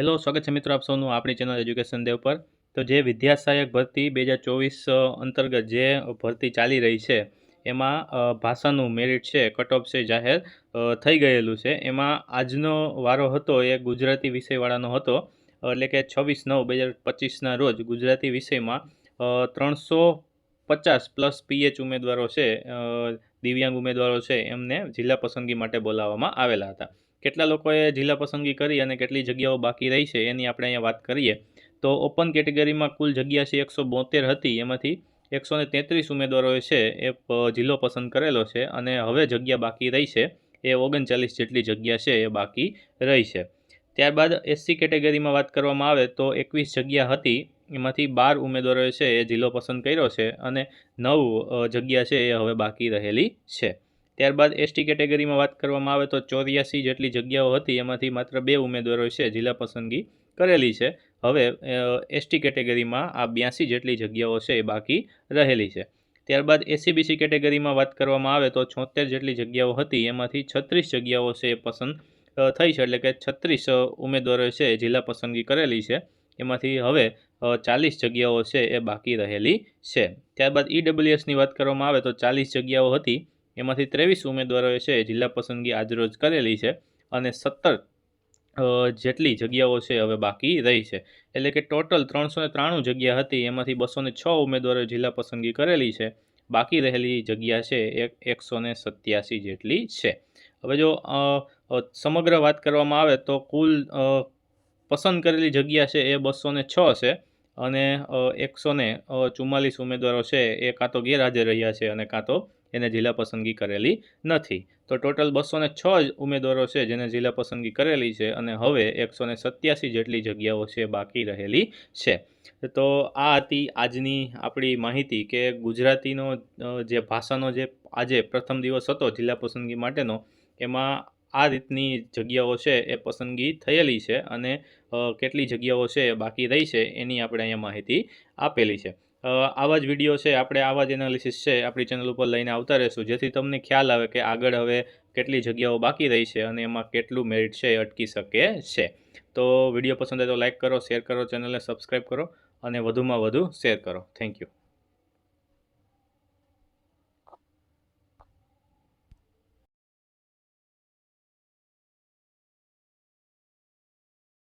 Hello, સ્વાગત છે મિત્રો આપ સૌનું આપણી ચેનલ એજ્યુકેશન દેવ પર. તો જે વિદ્યા સહાયક ભરતી બે હજાર ચોવીસ અંતર્ગત જે ભરતી ચાલી રહી છે, એમાં ભાષાનું મેરિટ છે કટ ઓફ છે, જાહેર થઈ ગયેલું છે. એમાં આજનો વારો હતો એ ગુજરાતી વિષયવાળાનો હતો. એટલે કે છવ્વીસ નવ બે હજાર પચીસના રોજ ગુજરાતી વિષયમાં ત્રણસો પચાસ પ્લસ પીએચ ઉમેદવારો છે દિવ્યાંગ ઉમેદવારો છે, એમને જિલ્લા પસંદગી માટે બોલાવવામાં આવેલા હતા. કેટલા લોકોએ જિલ્લા પસંદગી કરી અને કેટલી જગ્યાઓ બાકી રહી છે એની આપણે અહીંયા વાત કરીએ. તો ઓપન કેટેગરીમાં કુલ જગ્યા છે એકસો હતી. એમાંથી એકસો ને તેત્રીસ ઉમેદવારોએ છે એ જિલ્લો પસંદ કરેલો છે અને હવે જગ્યા બાકી રહી છે. એ ઓગણચાલીસ જેટલી જગ્યા છે એ બાકી રહી છે. ત્યારબાદ એસસી કેટેગરીમાં વાત કરવામાં આવે તો એકવીસ જગ્યા હતી. એમાંથી બાર ઉમેદવારોએ છે એ જિલ્લો પસંદ કર્યો છે અને નવ જગ્યા છે એ હવે બાકી રહેલી છે. ત્યારબાદ એસટી કેટેગરીમાં વાત કરવામાં આવે તો ચોર્યાસી જેટલી જગ્યાઓ હતી, એમાંથી માત્ર બે ઉમેદવારો છે જિલ્લા પસંદગી કરેલી છે. હવે એસટી કેટેગરીમાં આ બ્યાસી જેટલી જગ્યાઓ છે એ બાકી રહેલી છે. ત્યારબાદ એસીબીસી કેટેગરીમાં વાત કરવામાં આવે તો છોતેર જેટલી જગ્યાઓ હતી, એમાંથી છત્રીસ જગ્યાઓ છે એ પસંદ થઈ છે એટલે કે છત્રીસ ઉમેદવારો છે એ જિલ્લા પસંદગી કરેલી છે. એમાંથી હવે ચાલીસ જગ્યાઓ છે એ બાકી રહેલી છે. ત્યારબાદ ઈડબ્લ્યુએસની વાત કરવામાં આવે તો ચાલીસ જગ્યાઓ હતી એમાંથી ત્રેવીસ ઉમેદવારોએ છે જિલ્લા પસંદગી આજરોજ કરેલી છે અને સત્તર જેટલી જગ્યાઓ છે હવે બાકી રહી છે. એટલે કે ટોટલ ત્રણસો ત્રાણું જગ્યા હતી, એમાંથી બસો છ ઉમેદવારોએ જિલ્લા પસંદગી કરેલી છે. બાકી રહેલી જગ્યા છે એક એકસો સત્યાસી જેટલી છે. હવે જો સમગ્ર વાત કરવામાં આવે તો કુલ પસંદ કરેલી જગ્યા છે એ બસો ને છ છે. અને એકસો ને ચુમ્માલીસ ઉમેદવારો છે એ કાં તો ગેરહાજર રહ્યા છે અને કાં તો એને જિલ્લા પસંદગી કરેલી નથી. તો ટોટલ બસો ને છ ઉમેદવારો છે જેને જિલ્લા પસંદગી કરેલી છે અને હવે એકસો ને સત્યાસી જેટલી જગ્યાઓ છે બાકી રહેલી છે. તો આ હતી આજની આપણી માહિતી કે ગુજરાતીનો જે ભાષાનો જે આજે પ્રથમ દિવસ હતો જિલ્લા પસંદગી માટેનો, એમાં આ રીતની જગ્યાઓ છે એ પસંદગી થયેલી છે અને કેટલી જગ્યાઓ છે બાકી રહી છે એની આપણે અહીંયા માહિતી આપેલી છે. આવા જ વીડિયો છે, આપણે આવા જ એનાલિસિસ છે આપણી ચેનલ ઉપર લઈને આવતા રહેશું, જેથી તમને ખ્યાલ આવે કે આગળ હવે કેટલી જગ્યાઓ બાકી રહી છે અને એમાં કેટલું મેરિટ છે એ અટકી શકે છે. તો વીડિયો પસંદ આવે તો લાઇક કરો શેર કરો ચેનલને સબસ્ક્રાઈબ કરો અને વધુમાં વધુ શેર કરો. Thank you